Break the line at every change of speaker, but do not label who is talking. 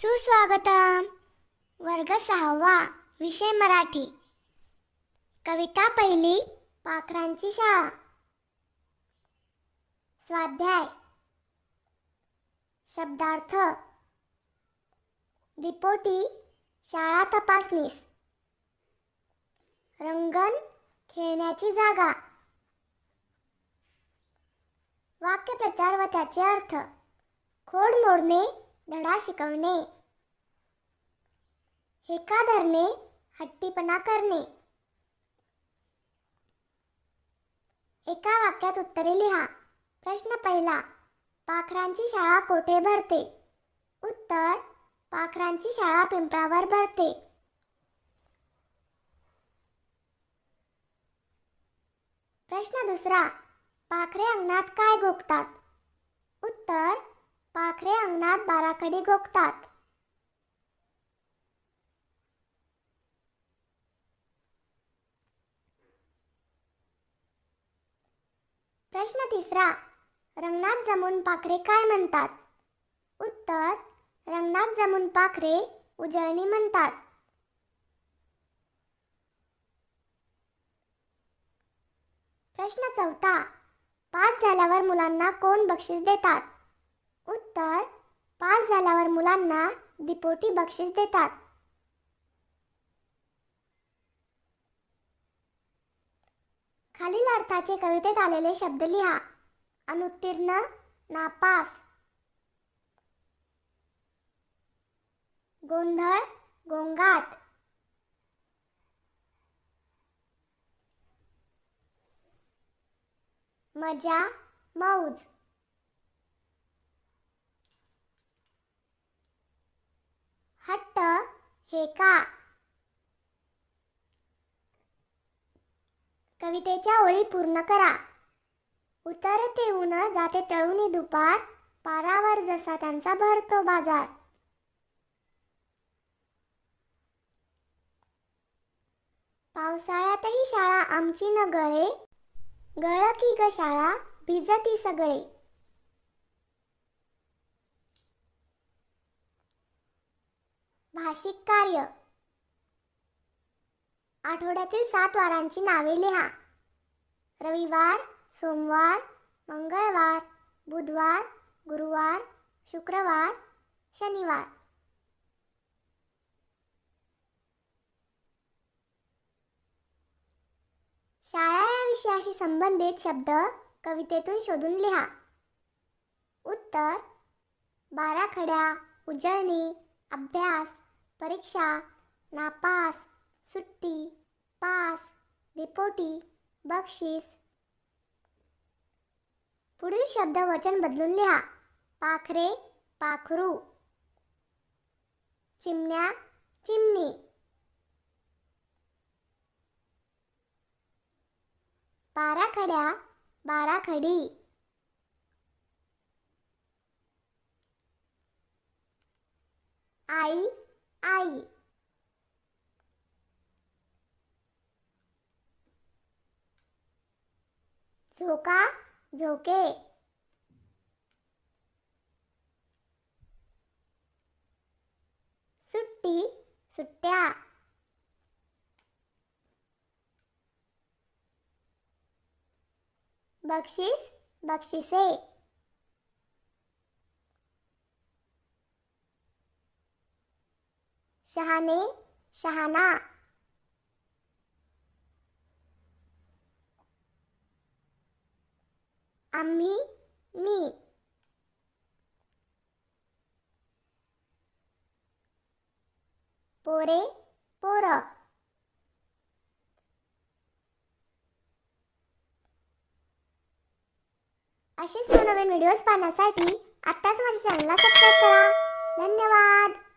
सुस्वागतम. वर्ग सहावा विषय मराठी. कविता पहिली पाखरांची शाळा. स्वाध्याय. शब्दार्थ. दिपोटी शाळा तपासणीस. रंगण खेळण्याची जागा. वाक्यप्रचार व त्याचे अर्थ. खोड मोडणे धडा शिकवणे. हेका धरणे हट्टीपणा करणे. एका वाक्यात उत्तरे लिहा. प्रश्न पहिला पाखरांची शाळा कोठे भरते? उत्तर पाखरांची शाळा पिंपळावर भरते. प्रश्न दुसरा पाखरे अंगणात काय गोखतात? उत्तर पाखरे अंगणात बाराखडी गोखतात. प्रश्न तिसरा रंगनाथ जमून पाखरे काय म्हणतात? उत्तर रंगनाथ जमून पाखरे उजळणी म्हणतात. प्रश्न चौथा पास झाल्यावर मुलांना कोण बक्षीस देतात? तर पास झाल्यावर मुलांना दिपोटी बक्षीस देतात. खालील अर्थाचे कवितेत आलेले शब्द लिहा. अनुत्तीर्ण नापास. गोंधळ गोंगाट. मजा मौज. का कवितेच्या ओळी पूर्ण करा. उतरते ऊन जाते तळूनी दुपार पारावर जसा त्यांचा भरतो बाजार. पावसाळ्यातही शाळा आमची न गळे गळ की ग शाळा भिजती सगळे. भाषिक कार्य. आठवड्यातील सात वारांची नावे लिहा. रविवार सोमवार मंगळवार बुधवार गुरुवार शुक्रवार शनिवार. शाळा या विषयाशी संबंधित शब्द कवितेतून शोधून लिहा. उत्तर बाराखड्या उजळणी अभ्यास परीक्षा नापास सुट्टी पास रिपोटी बक्षीस. पुढील शब्द वचन बदलून लिहा. पाखरे पाखरू. चिमण्या चिमणी. बाराखड्या बाराखडी. आई नाही झोका झोके सुट्टी सुट्ट्या बक्षीस बक्षिसे शहाणे शहाणा. आम्ही मी. पोरे पोरं. असेच नवनवीन व्हिडिओज पाहण्यासाठी आत्ताच माझ्या चॅनलला सबस्क्राईब करा. धन्यवाद.